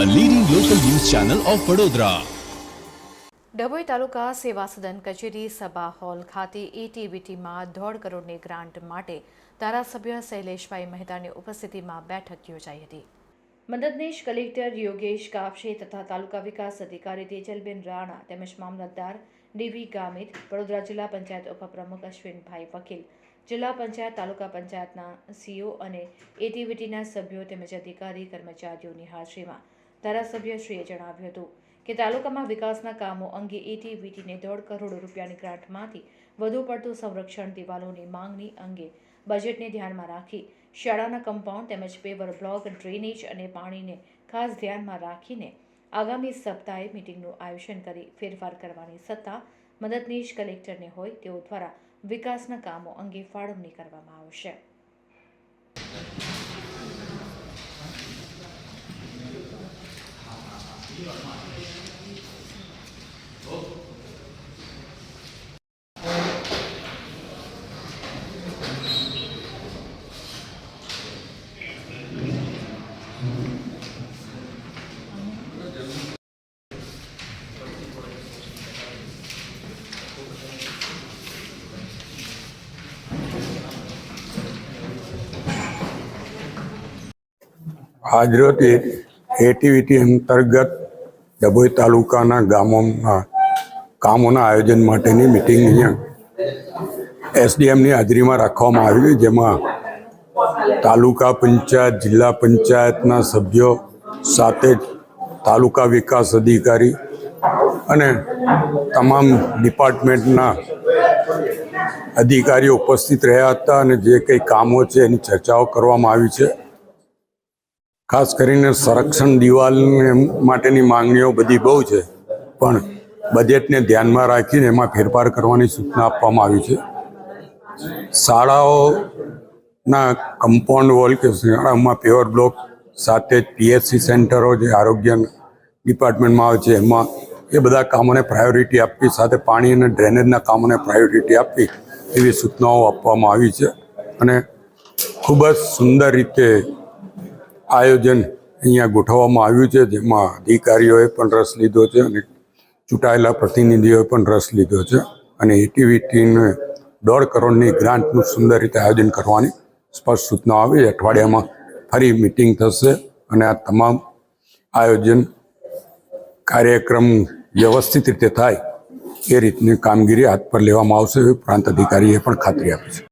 Channel of Vadodara Dabhoi taluka Seva Sadan કચેરી સભા hall ખાતે એટીબીટીમાં દોઢ કરોડની ગ્રાન્ટ માટે ધારાસભ્ય શૈલેષભાઈ મહેતાની ઉપસ્થિતિમાં બેઠક યોજાઈ હતી. મદદનીશ કલેક્ટર યોગેશ કાપશે તથા તાલુકા વિકાસ અધિકારી તેજલબેન રાણા તેમજ મામલતદાર ડીવી ગામિત વડોદરા જિલ્લા પંચાયત ઉપપ્રમુખ અશ્વિનભાઈ વકીલ જિલ્લા પંચાયત તાલુકા પંચાયતના સીઓ અને એટીવીટીના સભ્યો તેમજ અધિકારી કર્મચારીઓની હાજરીમાં ધારાસભ્યશ્રીએ જણાવ્યું હતું કે તાલુકામાં વિકાસના કામો અંગે એટીવીટીને દોઢ કરોડ રૂપિયાની ગ્રાન્ટમાંથી વધુ પડતું સંરક્ષણ દિવાલોની માંગણી અંગે બજેટને ધ્યાનમાં રાખી શાળાના કમ્પાઉન્ડ તેમજ પેવર બ્લોક, ડ્રેનેજ અને પાણીને ખાસ ધ્યાનમાં રાખીને આગામી સપ્તાહે મિટિંગનું આયોજન કરી ફેરફાર કરવાની સત્તા મદદનીશ કલેક્ટરને હોય તેઓ દ્વારા વિકાસના કામો અંગે ફાળવણી કરવામાં આવશે. આજરોજ એટીવીટી અંતર્ગત ડભોઈ તાલુકાના ગામોમાં કામોના આયોજન માટેની મિટિંગ અહીંયા એસડીએમની હાજરીમાં રાખવામાં આવી જેમાં તાલુકા પંચાયત, જિલ્લા પંચાયતના સભ્યો સાથે તાલુકા વિકાસ અધિકારી અને તમામ ડિપાર્ટમેન્ટના અધિકારીઓ ઉપસ્થિત રહ્યા હતા અને જે કંઈ કામો છે એની ચર્ચાઓ કરવામાં આવી છે. ખાસ કરીને સંરક્ષણ દિવાલને માટેની માંગણીઓ બધી બહુ છે. પણ બજેટને ધ્યાનમાં રાખીને એમાં ફેરફાર કરવાની સૂચના આપવામાં આવી છે. શાળાઓના કમ્પાઉન્ડ વોલ કે શાળાઓમાં પ્યોર બ્લોક સાથે પીએચસી સેન્ટરો જે આરોગ્ય ડિપાર્ટમેન્ટમાં આવે છે, એમાં એ બધા કામોને પ્રાયોરિટી આપવી, સાથે પાણી અને ડ્રેનેજના કામોને પ્રાયોરિટી આપવી એવી સૂચનાઓ આપવામાં આવી છે. અને ખૂબ જ સુંદર રીતે આયોજન અહીંયા ગોઠવવામાં આવ્યું છે, જેમાં અધિકારીઓએ પણ રસ લીધો છે અને ચૂંટાયેલા પ્રતિનિધિઓએ પણ રસ લીધો છે. અને એટીવીટીને દોઢ કરોડની ગ્રાન્ટનું સુંદર રીતે આયોજન કરવાની સ્પષ્ટ સૂચના આવી. અઠવાડિયામાં ફરી મિટિંગ થશે અને આ તમામ આયોજન કાર્યક્રમ વ્યવસ્થિત રીતે થાય એ રીતની કામગીરી હાથ પર લેવામાં આવશે એવી પ્રાંત અધિકારીએ પણ ખાતરી આપી છે.